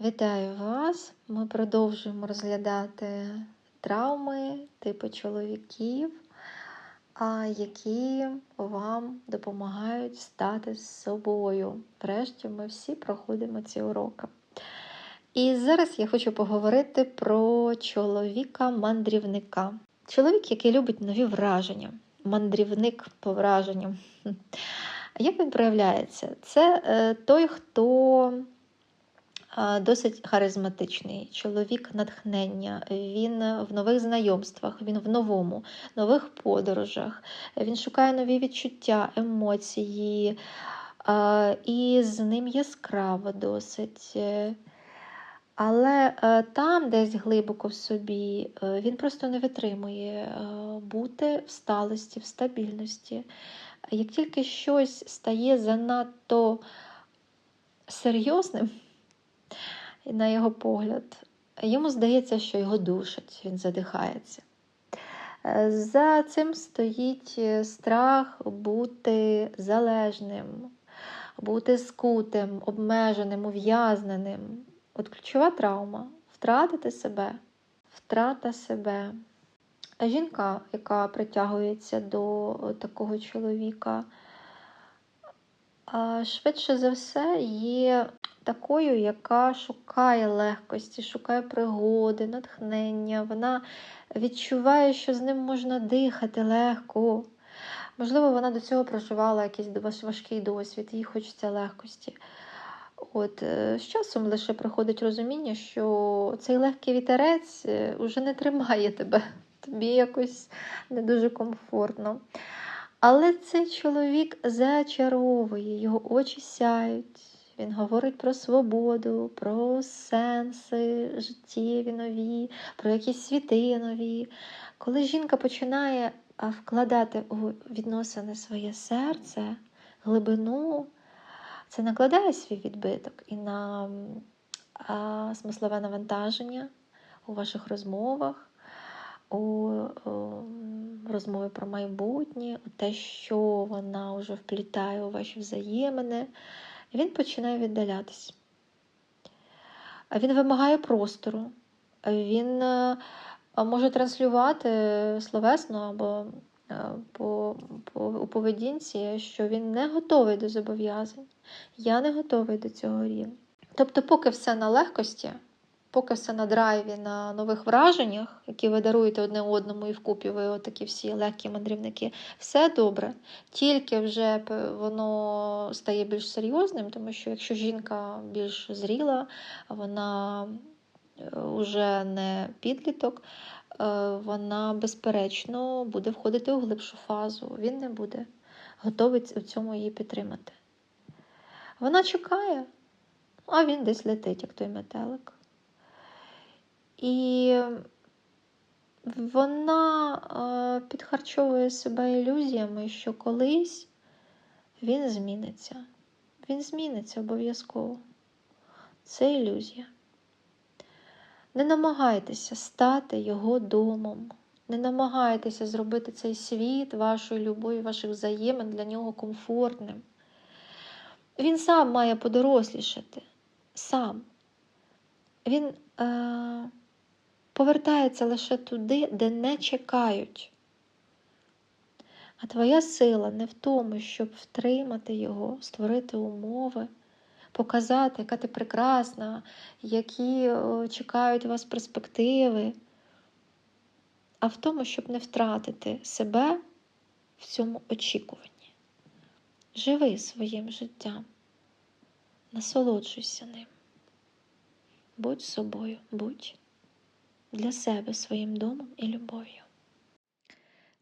Вітаю вас! Ми продовжуємо розглядати травми типу чоловіків, які вам допомагають стати з собою. Врешті ми всі проходимо ці уроки. І зараз я хочу поговорити про чоловіка-мандрівника. Чоловік, який любить нові враження, мандрівник по враженням. Як він проявляється? Це е, той, хто досить харизматичний, чоловік натхнення, він в нових знайомствах, він в новому, нових подорожах, він шукає нові відчуття, емоції, і з ним яскраво досить. Але е, там, десь глибоко в собі, е, він просто не витримує е, бути в сталості, в стабільності. Як тільки щось стає занадто серйозним, на його погляд, йому здається, що його душать, він задихається. Е, За цим стоїть е, страх бути залежним, бути скутим, обмеженим, ув'язненим. От ключова травма втратити себе, втрата себе. Жінка, яка притягується до такого чоловіка, швидше за все є такою, яка шукає легкості, шукає пригоди, натхнення. Вона відчуває, що з ним можна дихати легко. Можливо, вона до цього проживала якийсь важкий досвід, їй хочеться легкості. От, е, з часом лише приходить розуміння, що цей легкий вітерець е, уже не тримає тебе, тобі якось не дуже комфортно. Але цей чоловік зачаровує, його очі сяють. Він говорить про свободу, про сенси життєві нові, про якісь світи нові. Коли жінка починає вкладати у відносини своє серце, глибину, це накладає свій відбиток і на а, смислове навантаження у ваших розмовах, у, у розмови про майбутнє, те, що вона вже вплітає у ваші взаємини, він починає віддалятись. Він вимагає простору, він е, може транслювати словесно або е, по, по, у поведінці, що він не готовий до зобов'язань. Я не готовий до цього рівня. Тобто, поки все на легкості, поки все на драйві, на нових враженнях, які ви даруєте одне одному і вкупі, ви отакі всі легкі мандрівники, все добре. Тільки вже воно стає більш серйозним, тому що якщо жінка більш зріла, вона вже не підліток, е, вона безперечно буде входити у глибшу фазу. Він не буде готовий у цьому її підтримати. Вона чекає, а він десь летить, як той метелик. І вона е, підхарчовує себе ілюзіями, що колись він зміниться. Він зміниться обов'язково. Це ілюзія. Не намагайтеся стати його домом. Не намагайтеся зробити цей світ вашої любові, ваших взаємин для нього комфортним. Він сам має подорослішати. Сам. Він е- повертається лише туди, де не чекають. А твоя сила не в тому, щоб втримати його, створити умови, показати, яка ти прекрасна, які чекають вас перспективи, а в тому, щоб не втратити себе в цьому очікуванні. Живи своїм життям, насолоджуйся ним. Будь собою, будь для себе своїм домом і любов'ю.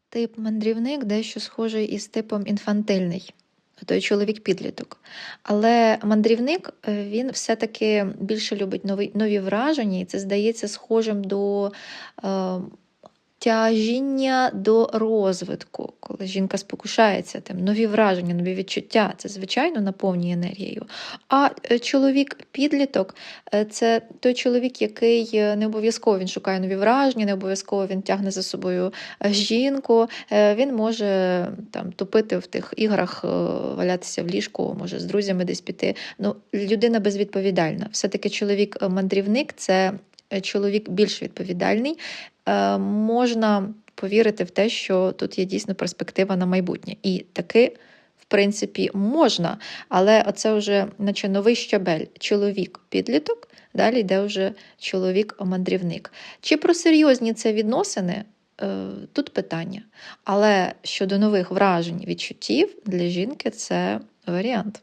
Тип мандрівник дещо схожий із типом інфантильний, той чоловік-підліток. Але мандрівник е, він все-таки більше любить нові, нові враження, і це здається схожим до е, тяжіння до розвитку, коли жінка спокушається, там, нові враження, нові відчуття, це, звичайно, наповнює енергією. А е, чоловік-підліток е, це той чоловік, який е, не обов'язково він шукає нові враження, не обов'язково він тягне за собою жінку. Він може там тупити в тих іграх, валятися в ліжку, може з друзями десь піти. Ну, людина безвідповідальна. Все-таки чоловік-мандрівник це чоловік більш відповідальний. Можна повірити в те, що тут є дійсно перспектива на майбутнє. І таки, в принципі, можна, але оце вже наче новий щабель. Чоловік-підліток, далі йде вже чоловік-мандрівник. Чи про серйозні це відносини? Е, Тут питання. Але щодо нових вражень, відчуттів для жінки це варіант.